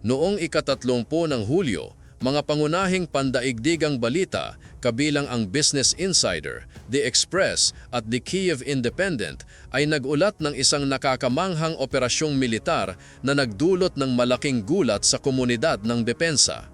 Noong ikatatlongpo ng Hulyo, mga pangunahing pandaigdigang balita kabilang ang Business Insider, The Express at The Kiev Independent ay nagulat ng isang nakakamanghang operasyong militar na nagdulot ng malaking gulat sa komunidad ng depensa.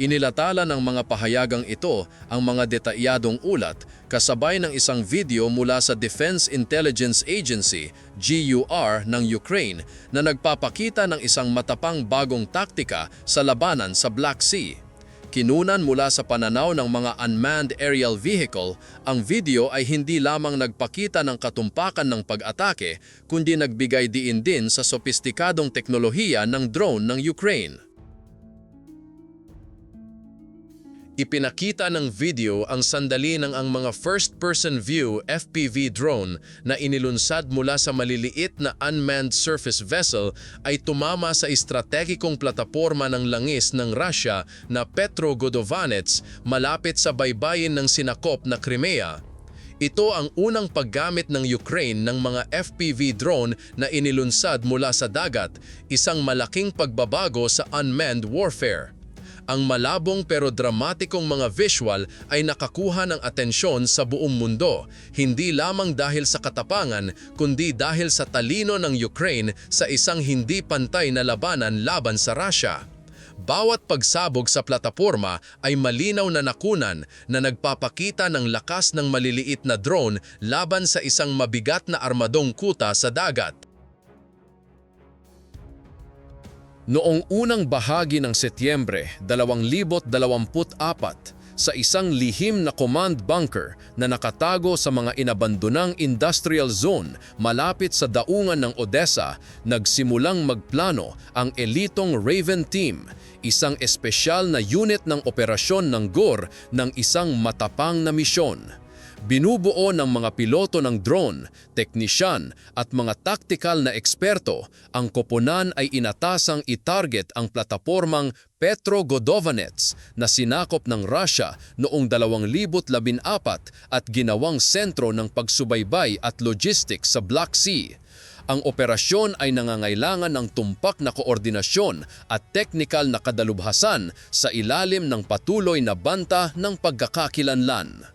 Inilatala ng mga pahayagang ito ang mga detalyadong ulat kasabay ng isang video mula sa Defense Intelligence Agency GUR ng Ukraine na nagpapakita ng isang matapang bagong taktika sa labanan sa Black Sea. Kinunan mula sa pananaw ng mga unmanned aerial vehicle, ang video ay hindi lamang nagpakita ng katumpakan ng pag-atake kundi nagbigay diin din sa sopistikadong teknolohiya ng drone ng Ukraine. Ipinakita ng video ang sandali ng ang mga first-person view FPV drone na inilunsad mula sa maliliit na unmanned surface vessel ay tumama sa estrategikong plataporma ng langis ng Russia na Petrogodovanets malapit sa baybayin ng sinakop na Crimea. Ito ang unang paggamit ng Ukraine ng mga FPV drone na inilunsad mula sa dagat, isang malaking pagbabago sa unmanned warfare ang malabong pero dramatikong mga visual ay nakakuha ng atensyon sa buong mundo, hindi lamang dahil sa katapangan kundi dahil sa talino ng Ukraine sa isang hindi pantay na labanan laban sa Russia. Bawat pagsabog sa plataporma ay malinaw na nakunan na nagpapakita ng lakas ng maliliit na drone laban sa isang mabigat na armadong kuta sa dagat. Noong unang bahagi ng Setyembre 2024, sa isang lihim na command bunker na nakatago sa mga inabandonang industrial zone malapit sa daungan ng Odessa, nagsimulang magplano ang elitong Raven Team, isang espesyal na unit ng operasyon ng GOR ng isang matapang na misyon. Binubuo ng mga piloto ng drone, teknisyan at mga taktikal na eksperto, ang koponan ay inatasang itarget ang platapormang Petro Godovanets na sinakop ng Russia noong 2014 at ginawang sentro ng pagsubaybay at logistics sa Black Sea. Ang operasyon ay nangangailangan ng tumpak na koordinasyon at teknikal na kadalubhasan sa ilalim ng patuloy na banta ng pagkakakilanlan.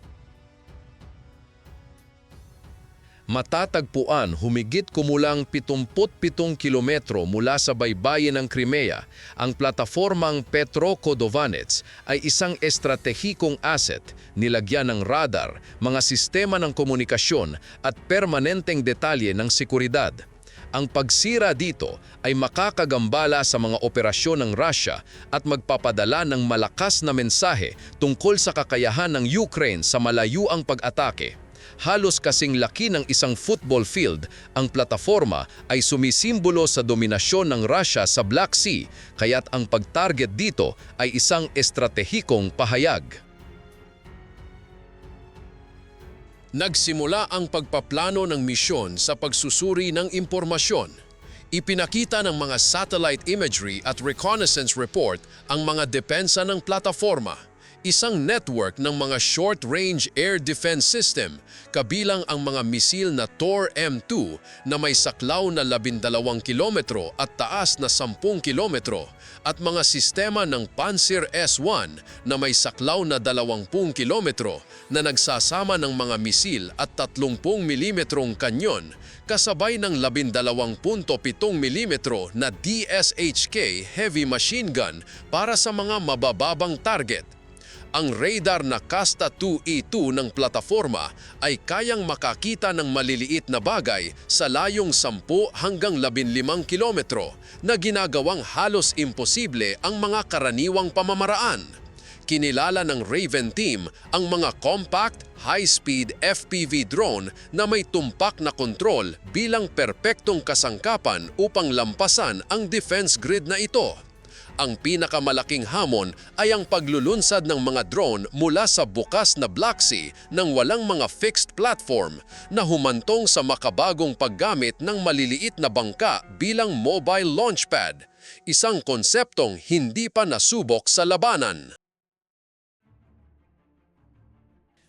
Matatagpuan humigit kumulang 77 kilometro mula sa baybayin ng Crimea, ang plataformang Petrokodovanets ay isang estratehikong asset, nilagyan ng radar, mga sistema ng komunikasyon at permanenteng detalye ng seguridad. Ang pagsira dito ay makakagambala sa mga operasyon ng Russia at magpapadala ng malakas na mensahe tungkol sa kakayahan ng Ukraine sa malayuang pag-atake halos kasing laki ng isang football field, ang plataforma ay sumisimbolo sa dominasyon ng Russia sa Black Sea, kaya't ang pag-target dito ay isang estratehikong pahayag. Nagsimula ang pagpaplano ng misyon sa pagsusuri ng impormasyon. Ipinakita ng mga satellite imagery at reconnaissance report ang mga depensa ng plataforma – isang network ng mga short-range air defense system kabilang ang mga misil na Tor M2 na may saklaw na 12 kilometro at taas na 10 kilometro at mga sistema ng Panzer S1 na may saklaw na 20 kilometro na nagsasama ng mga misil at 30 mm kanyon kasabay ng 12.7 mm na DSHK heavy machine gun para sa mga mabababang target ang radar na Casta 2E2 ng plataforma ay kayang makakita ng maliliit na bagay sa layong 10 hanggang 15 kilometro na ginagawang halos imposible ang mga karaniwang pamamaraan. Kinilala ng Raven Team ang mga compact, high-speed FPV drone na may tumpak na kontrol bilang perpektong kasangkapan upang lampasan ang defense grid na ito. Ang pinakamalaking hamon ay ang paglulunsad ng mga drone mula sa bukas na Black Sea ng walang mga fixed platform na humantong sa makabagong paggamit ng maliliit na bangka bilang mobile launchpad, isang konseptong hindi pa nasubok sa labanan.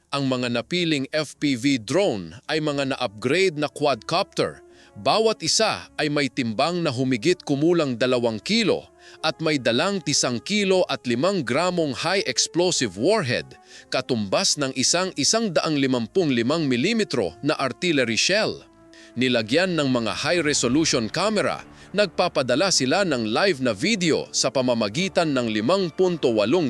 Ang mga napiling FPV drone ay mga na-upgrade na quadcopter – Bawat isa ay may timbang na humigit kumulang dalawang kilo at may dalang tisang kilo at limang gramong high explosive warhead, katumbas ng isang isang daang limampung limang milimetro na artillery shell. Nilagyan ng mga high-resolution camera, nagpapadala sila ng live na video sa pamamagitan ng 5.8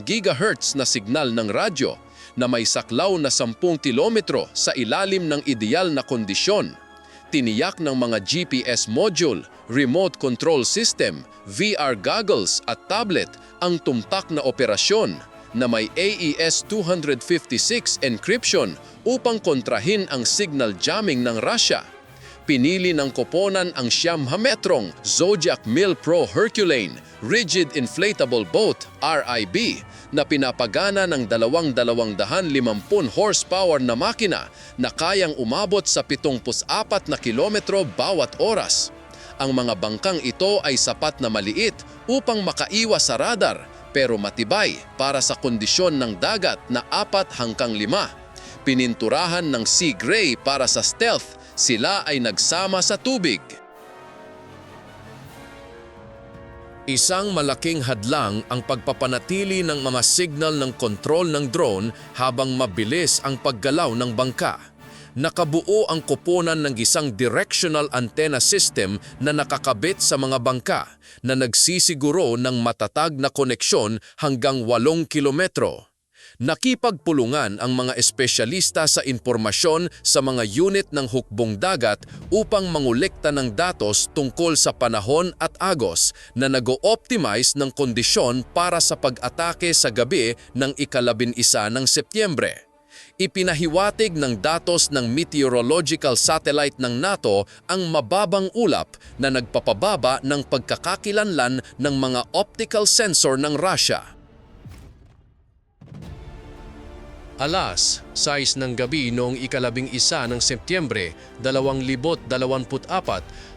GHz na signal ng radyo na may saklaw na 10 kilometro sa ilalim ng ideal na kondisyon. Tiniyak ng mga GPS module, remote control system, VR goggles at tablet ang tumtak na operasyon na may E AES 256 encryption upang kontrahin ang signal jamming ng Russia. Pinili ng koponan ang siyam hametrong Zodiac Mill Pro Herculane Rigid Inflatable Boat RIB na pinapagana ng 2,250 horsepower na makina na kayang umabot sa 74 na kilometro bawat oras. Ang mga bangkang ito ay sapat na maliit upang makaiwas sa radar pero matibay para sa kondisyon ng dagat na 4 hanggang 5. Pininturahan ng Sea Gray para sa stealth sila ay nagsama sa tubig. Isang malaking hadlang ang pagpapanatili ng mga signal ng kontrol ng drone habang mabilis ang paggalaw ng bangka. Nakabuo ang koponan ng isang directional antenna system na nakakabit sa mga bangka na nagsisiguro ng matatag na koneksyon hanggang 8 kilometro. Nakipagpulungan ang mga espesyalista sa impormasyon sa mga unit ng hukbong dagat upang mangolekta ng datos tungkol sa panahon at agos na nag-optimize ng kondisyon para sa pag-atake sa gabi ng ikalabin isa ng Setyembre. Ipinahiwatig ng datos ng meteorological satellite ng NATO ang mababang ulap na nagpapababa ng pagkakakilanlan ng mga optical sensor ng Russia. Alas, 6 ng gabi noong ikalabing isa ng Setyembre 2024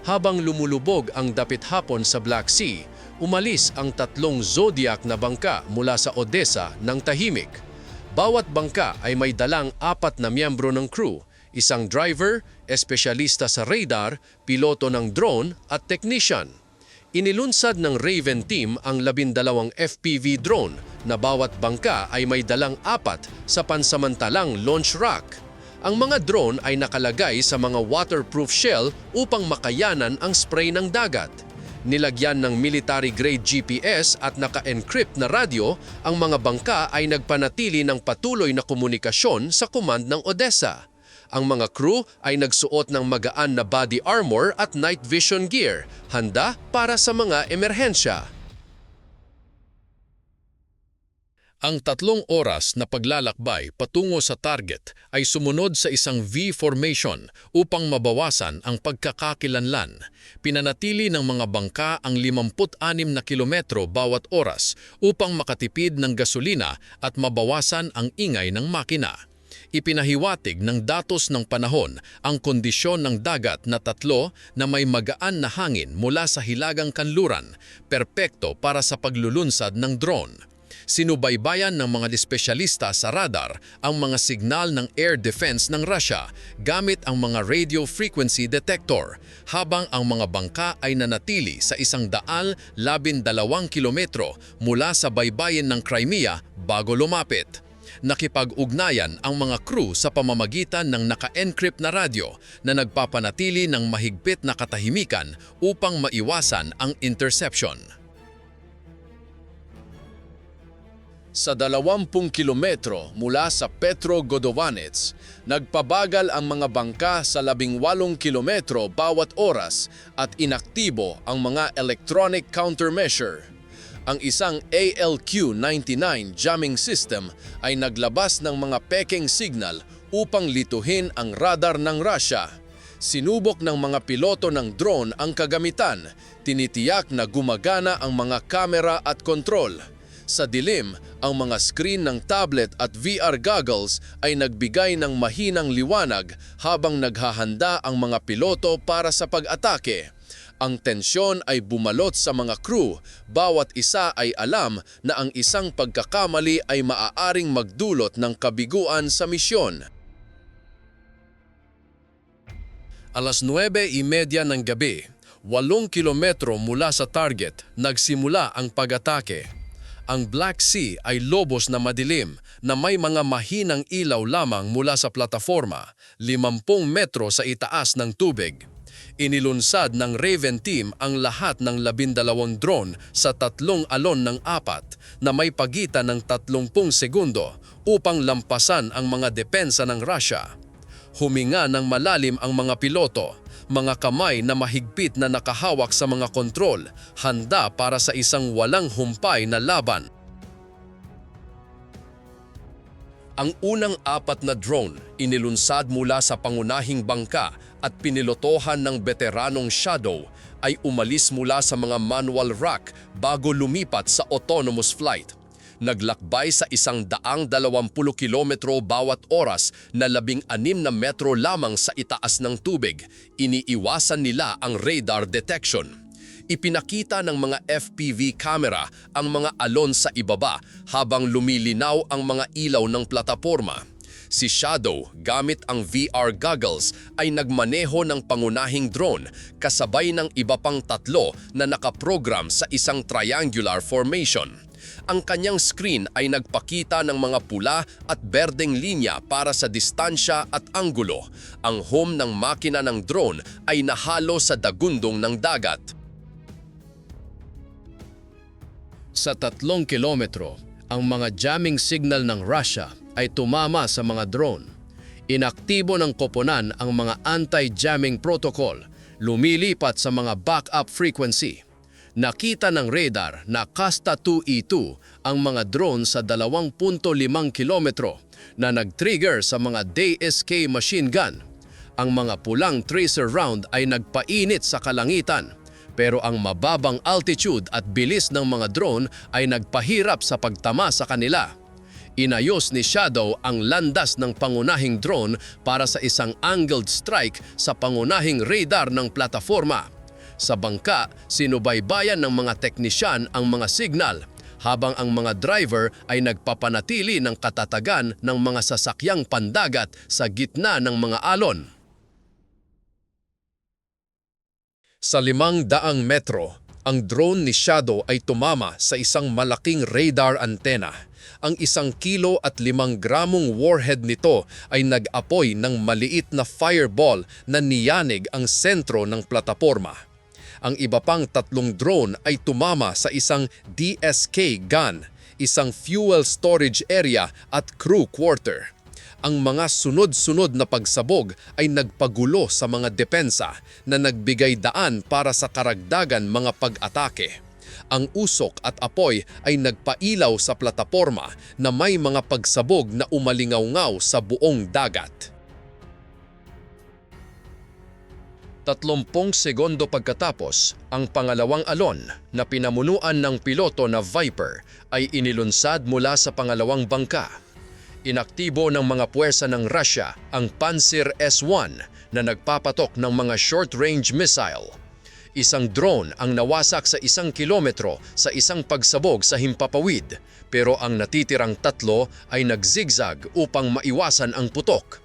habang lumulubog ang dapit hapon sa Black Sea, umalis ang tatlong Zodiac na bangka mula sa Odessa ng tahimik. Bawat bangka ay may dalang apat na miyembro ng crew, isang driver, espesyalista sa radar, piloto ng drone at technician. Inilunsad ng Raven Team ang labindalawang FPV drone na bawat bangka ay may dalang apat sa pansamantalang launch rack. Ang mga drone ay nakalagay sa mga waterproof shell upang makayanan ang spray ng dagat. Nilagyan ng military-grade GPS at naka-encrypt na radyo, ang mga bangka ay nagpanatili ng patuloy na komunikasyon sa command ng Odessa. Ang mga crew ay nagsuot ng magaan na body armor at night vision gear, handa para sa mga emerhensya. Ang tatlong oras na paglalakbay patungo sa target ay sumunod sa isang V formation upang mabawasan ang pagkakakilanlan. Pinanatili ng mga bangka ang 56 na kilometro bawat oras upang makatipid ng gasolina at mabawasan ang ingay ng makina ipinahiwatig ng datos ng panahon ang kondisyon ng dagat na tatlo na may magaan na hangin mula sa hilagang kanluran, perpekto para sa paglulunsad ng drone. Sinubaybayan ng mga espesyalista sa radar ang mga signal ng air defense ng Russia gamit ang mga radio frequency detector habang ang mga bangka ay nanatili sa isang daal labin dalawang kilometro mula sa baybayin ng Crimea bago lumapit nakipag-ugnayan ang mga crew sa pamamagitan ng naka-encrypt na radyo na nagpapanatili ng mahigpit na katahimikan upang maiwasan ang interception. Sa 20 kilometro mula sa Petro Godovanets, nagpabagal ang mga bangka sa 18 kilometro bawat oras at inaktibo ang mga electronic countermeasure ang isang ALQ-99 jamming system ay naglabas ng mga peking signal upang lituhin ang radar ng Russia. Sinubok ng mga piloto ng drone ang kagamitan, tinitiyak na gumagana ang mga kamera at kontrol. Sa dilim, ang mga screen ng tablet at VR goggles ay nagbigay ng mahinang liwanag habang naghahanda ang mga piloto para sa pag-atake. Ang tensyon ay bumalot sa mga crew, bawat isa ay alam na ang isang pagkakamali ay maaaring magdulot ng kabiguan sa misyon. Alas 9.30 ng gabi, 8 kilometro mula sa target, nagsimula ang pag-atake. Ang Black Sea ay lobos na madilim na may mga mahinang ilaw lamang mula sa plataforma, 50 metro sa itaas ng tubig. Inilunsad ng Raven Team ang lahat ng labindalawang drone sa tatlong alon ng apat na may pagitan ng 30 segundo upang lampasan ang mga depensa ng Russia. Huminga ng malalim ang mga piloto, mga kamay na mahigpit na nakahawak sa mga kontrol, handa para sa isang walang humpay na laban. Ang unang apat na drone inilunsad mula sa pangunahing bangka at pinilotohan ng veteranong Shadow ay umalis mula sa mga manual rack bago lumipat sa autonomous flight. Naglakbay sa isang daang dalawampulu kilometro bawat oras na labing anim na metro lamang sa itaas ng tubig. Iniiwasan nila ang radar detection. Ipinakita ng mga FPV camera ang mga alon sa ibaba habang lumilinaw ang mga ilaw ng plataporma. Si Shadow, gamit ang VR goggles, ay nagmaneho ng pangunahing drone kasabay ng iba pang tatlo na nakaprogram sa isang triangular formation. Ang kanyang screen ay nagpakita ng mga pula at berdeng linya para sa distansya at anggulo. Ang home ng makina ng drone ay nahalo sa dagundong ng dagat. Sa tatlong kilometro, ang mga jamming signal ng Russia ay tumama sa mga drone. Inaktibo ng koponan ang mga anti-jamming protocol, lumilipat sa mga backup frequency. Nakita ng radar na Kasta 2E2 ang mga drone sa 2.5 kilometro na nag-trigger sa mga DSK machine gun. Ang mga pulang tracer round ay nagpainit sa kalangitan pero ang mababang altitude at bilis ng mga drone ay nagpahirap sa pagtama sa kanila. Inayos ni Shadow ang landas ng pangunahing drone para sa isang angled strike sa pangunahing radar ng plataforma. Sa bangka, sinubaybayan ng mga teknisyan ang mga signal habang ang mga driver ay nagpapanatili ng katatagan ng mga sasakyang pandagat sa gitna ng mga alon. Sa limang daang metro, ang drone ni Shadow ay tumama sa isang malaking radar antena. Ang isang kilo at limang gramong warhead nito ay nag-apoy ng maliit na fireball na niyanig ang sentro ng plataporma. Ang iba pang tatlong drone ay tumama sa isang DSK gun, isang fuel storage area at crew quarter ang mga sunod-sunod na pagsabog ay nagpagulo sa mga depensa na nagbigay daan para sa karagdagan mga pag-atake. Ang usok at apoy ay nagpailaw sa plataporma na may mga pagsabog na umalingaw sa buong dagat. Tatlumpong segundo pagkatapos, ang pangalawang alon na pinamunuan ng piloto na Viper ay inilunsad mula sa pangalawang bangka inaktibo ng mga puwersa ng Russia ang Panzer S-1 na nagpapatok ng mga short-range missile. Isang drone ang nawasak sa isang kilometro sa isang pagsabog sa himpapawid pero ang natitirang tatlo ay nagzigzag upang maiwasan ang putok.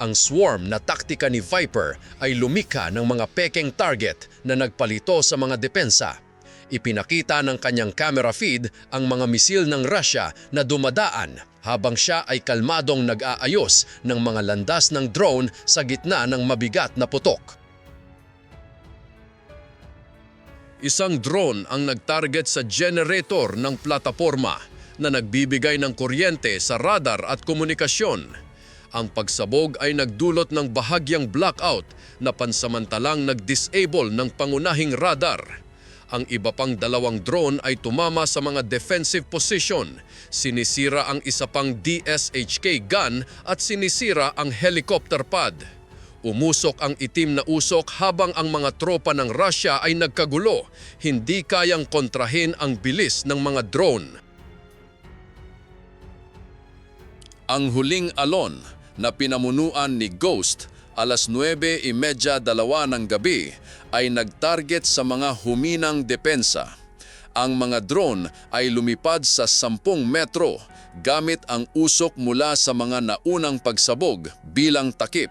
Ang swarm na taktika ni Viper ay lumika ng mga pekeng target na nagpalito sa mga depensa Ipinakita ng kanyang camera feed ang mga misil ng Russia na dumadaan habang siya ay kalmadong nag-aayos ng mga landas ng drone sa gitna ng mabigat na putok. Isang drone ang nagtarget sa generator ng plataforma na nagbibigay ng kuryente sa radar at komunikasyon. Ang pagsabog ay nagdulot ng bahagyang blackout na pansamantalang nag-disable ng pangunahing radar. Ang iba pang dalawang drone ay tumama sa mga defensive position. Sinisira ang isa pang DSHK gun at sinisira ang helicopter pad. Umusok ang itim na usok habang ang mga tropa ng Russia ay nagkagulo. Hindi kayang kontrahin ang bilis ng mga drone. Ang huling alon na pinamunuan ni Ghost alas 9.30 dalawa ng gabi ay nagtarget sa mga huminang depensa. Ang mga drone ay lumipad sa 10 metro gamit ang usok mula sa mga naunang pagsabog bilang takip.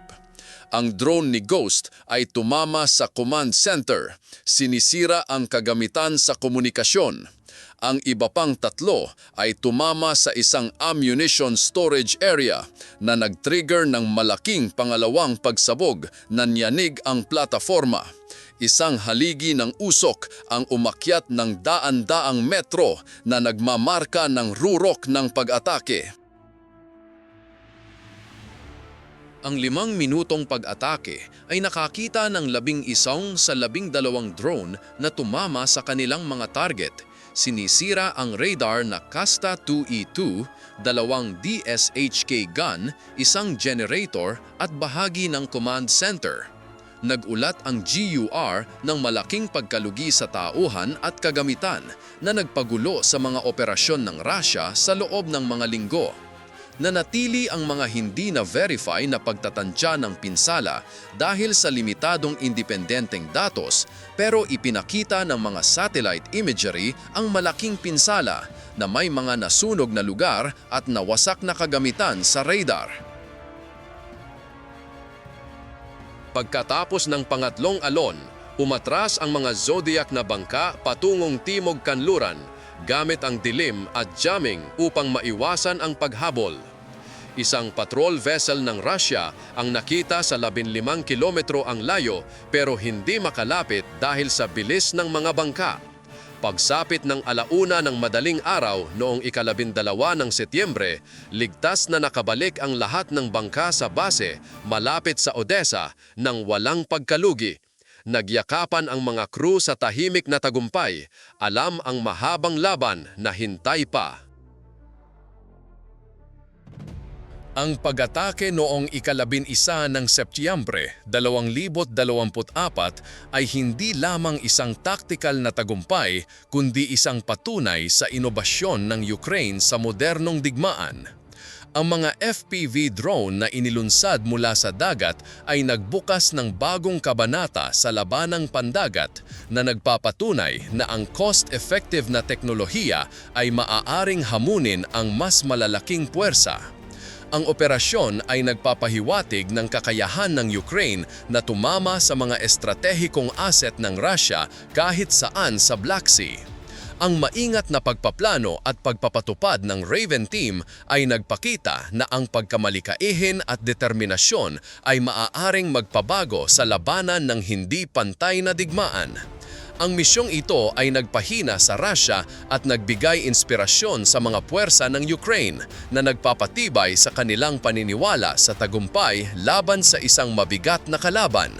Ang drone ni Ghost ay tumama sa command center. Sinisira ang kagamitan sa komunikasyon. Ang iba pang tatlo ay tumama sa isang ammunition storage area na nag-trigger ng malaking pangalawang pagsabog na niyanig ang plataforma. Isang haligi ng usok ang umakyat ng daan-daang metro na nagmamarka ng rurok ng pag-atake. Ang limang minutong pag-atake ay nakakita ng labing isang sa labing dalawang drone na tumama sa kanilang mga target. Sinisira ang radar na Casta 2E2, dalawang DSHK gun, isang generator at bahagi ng command center. Nagulat ang GUR ng malaking pagkalugi sa tauhan at kagamitan na nagpagulo sa mga operasyon ng Russia sa loob ng mga linggo. Nanatili ang mga hindi na-verify na pagtatansya ng pinsala dahil sa limitadong independenteng datos pero ipinakita ng mga satellite imagery ang malaking pinsala na may mga nasunog na lugar at nawasak na kagamitan sa radar. Pagkatapos ng pangatlong alon, umatras ang mga zodiac na bangka patungong Timog Kanluran gamit ang dilim at jamming upang maiwasan ang paghabol. Isang patrol vessel ng Russia ang nakita sa 15 kilometro ang layo pero hindi makalapit dahil sa bilis ng mga bangka. Pagsapit ng alauna ng madaling araw noong ikalabindalawa ng Setyembre, ligtas na nakabalik ang lahat ng bangka sa base malapit sa Odessa nang walang pagkalugi. Nagyakapan ang mga crew sa tahimik na tagumpay, alam ang mahabang laban na hintay pa. Ang pag-atake noong ikalabin isa ng Setyembre 2024 ay hindi lamang isang taktikal na tagumpay kundi isang patunay sa inobasyon ng Ukraine sa modernong digmaan. Ang mga FPV drone na inilunsad mula sa dagat ay nagbukas ng bagong kabanata sa labanang pandagat na nagpapatunay na ang cost-effective na teknolohiya ay maaaring hamunin ang mas malalaking puwersa. Ang operasyon ay nagpapahiwatig ng kakayahan ng Ukraine na tumama sa mga estratehikong asset ng Russia kahit saan sa Black Sea. Ang maingat na pagpaplano at pagpapatupad ng Raven Team ay nagpakita na ang pagkamalikaihin at determinasyon ay maaaring magpabago sa labanan ng hindi pantay na digmaan. Ang misyong ito ay nagpahina sa Russia at nagbigay inspirasyon sa mga puwersa ng Ukraine na nagpapatibay sa kanilang paniniwala sa tagumpay laban sa isang mabigat na kalaban.